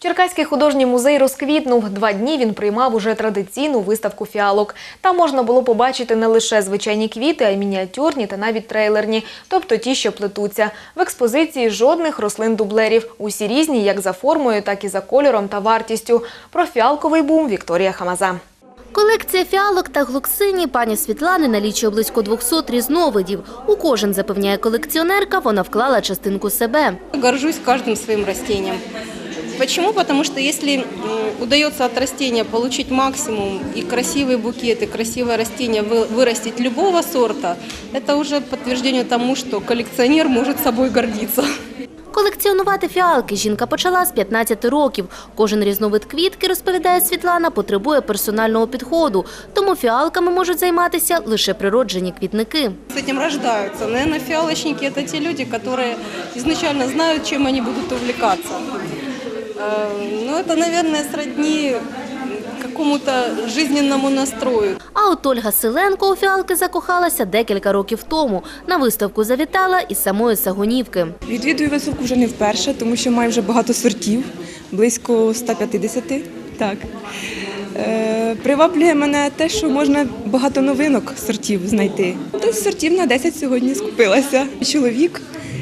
Черкаський художній музей розквітнув. Два дні він приймав уже традиційну виставку фіалок. Там можна було побачити не лише звичайні квіти, а й мініатюрні та навіть трейлерні, тобто ті, що плетуться. В експозиції жодних рослин-дублерів. Усі різні як за формою, так і за кольором та вартістю. Про фіалковий бум Вікторія Хамаза. Колекція фіалок та глуксині пані Світлани налічує близько 200 різновидів. У кожен, запевняє колекціонерка, вона вклала частинку себе. Горжусь каждым своим растением. Почему? Потому что если м, удается от растения получить максимум и красивый букет, и красивое растение вы- вырастить любого сорта, это уже подтверждение тому, что коллекционер может собой гордиться. Колекціонувати фіалки жінка почала з 15 років. Кожен різновид квітки, розповідає Світлана, потребує персонального підходу. Тому фіалками можуть займатися лише природжені квітники. С этим рождаются. Наверное, фиалочники – это те люди, которые изначально знают, чем они будут увлекаться. Э, Ну, это, наверное, сродни какому-то жизненному настрою. А от Ольга Селенко у фіалки закохалася декілька років тому. На виставку завітала із самої Сагонівки. Відвідую виставку вже не вперше, тому що маю вже багато сортів, близько 150. Так. Е, приваблює мене те, що можна багато новинок сортів знайти. Десь сортів на 10 сьогодні скупилася. Чоловік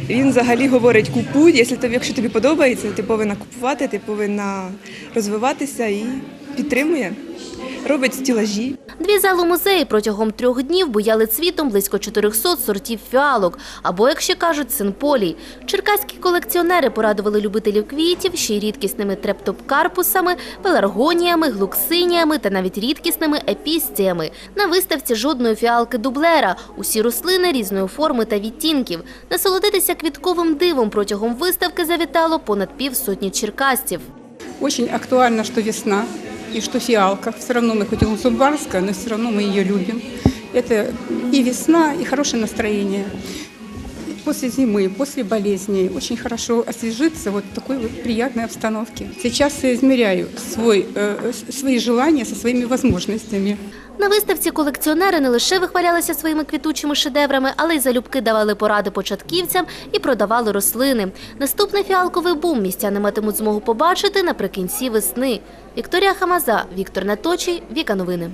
він взагалі говорить: купуй, якщо тобі, якщо тобі подобається, ти повинна купувати, ти повинна розвиватися і підтримує. Робить стілажі. Дві зали музеї протягом трьох днів буяли цвітом близько 400 сортів фіалок, або, як ще кажуть, синполій. Черкаські колекціонери порадували любителів квітів ще й рідкісними трептопкарпусами, пеларгоніями, глуксиніями та навіть рідкісними епістіями. На виставці жодної фіалки дублера, усі рослини різної форми та відтінків. Насолодитися квітковим дивом протягом виставки завітало понад півсотні черкасців. Очень актуально, что весна и что фиалка. Все равно мы хоть и лузубарская, но все равно мы ее любим. Это и весна, и хорошее настроение. После зимы, после болезней очень хорошо освежиться вот в такой вот приятной обстановке. Сейчас я измеряю свой, э, свои желания со своими возможностями. На виставці колекціонери не лише вихвалялися своїми квітучими шедеврами, але й залюбки давали поради початківцям і продавали рослини. Наступний фіалковий бум містяни матимуть змогу побачити наприкінці весни. Вікторія Хамаза, Віктор Наточий, Віка Новини.